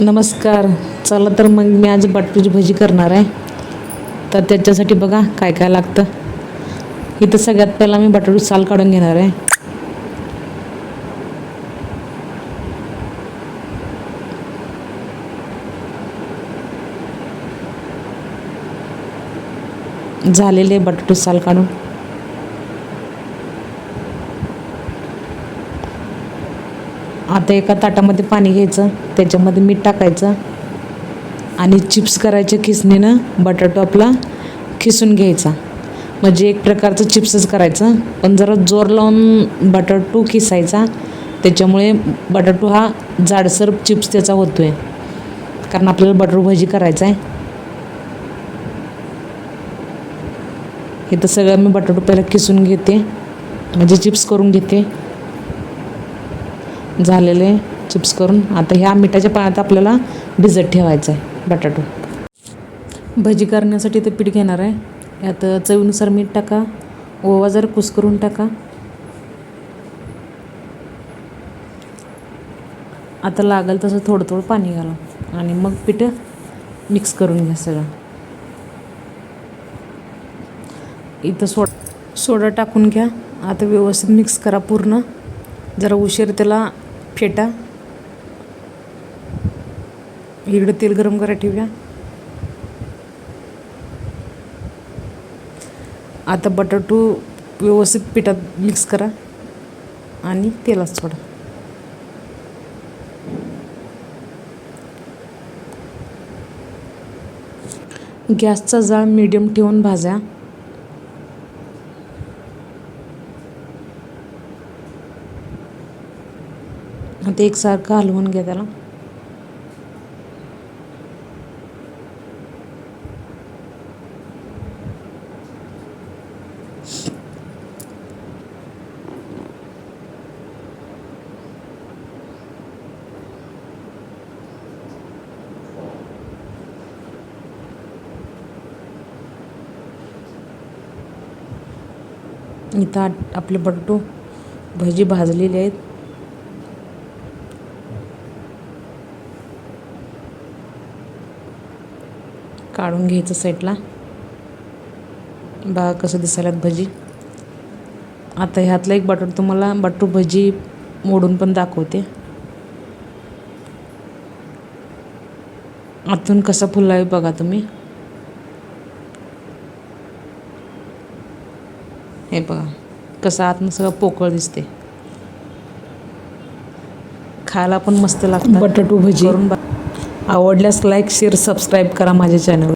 नमस्कार. चला तर मग मी आज बटाटूची भजी करणार आहे. तर त्याच्यासाठी बघा काय काय लागतं. इथं सगळ्यात पहिला मी बटाटू साल काढून घेणार आहे. झालेले बटाटू साल काढून. आता एका ताटामध्ये पाणी घ्यायचं त्याच्यामध्ये मीठ टाकायचं आणि चिप्स करायचे खिसणीनं बटाटो आपला खिसून घ्यायचा. म्हणजे एक प्रकारचं चिप्सच करायचं पण जरा जोर लावून बटाटू खिसायचा. त्याच्यामुळे बटाटू हा जाडसर चिप्स त्याचा होतो आहे कारण आपल्याला बटाटू भजी करायचं आहे हे तर सगळं मी बटाटू पहिला खिसून घेते. म्हणजे चिप्स करून घेते. झालेले चिप्स करून. आता ह्या मिठाच्या पाण्यात आपल्याला भिजत ठेवायचं आहे बटाटो. भजी करण्यासाठी ते पीठ घेणार आहे. यात चवीनुसार मीठ टाका. ओवा जर कुस्करून टाका. आता लागेल तसं थोडं थोडं पाणी घाला आणि मग पीठ मिक्स करून घ्या सगळं. इथं सोड सोडा टाकून घ्या. आता व्यवस्थित मिक्स करा पूर्ण. जरा उशीर त्याला फेटा. इकडं तेल गरम करायला ठेवूया. आता बटाटू व्यवस्थित पिठात मिक्स करा आणि तेलात सोडा. गॅसचा जाळ मीडियम ठेवून भाज्या ते एकसारखं हलवून घ्या त्याला. इथं आपले बट्टू भजी भाजलेले आहेत. काढून घ्यायचं साईडला बघा कसं दिसायलात भजी. आता ह्यातला एक बटाटो तुम्हाला बटाटो भजी मोडून पण दाखवते. आतून कसा आहे बघा तुम्ही. हे बघा कसं आतनं सगळं पोकळ दिसते खायला पण मस्त लागतं बटाटू भजी. करून बघा. आवडल्यास लाईक शेअर सबस्क्राईब करा माझ्या चॅनल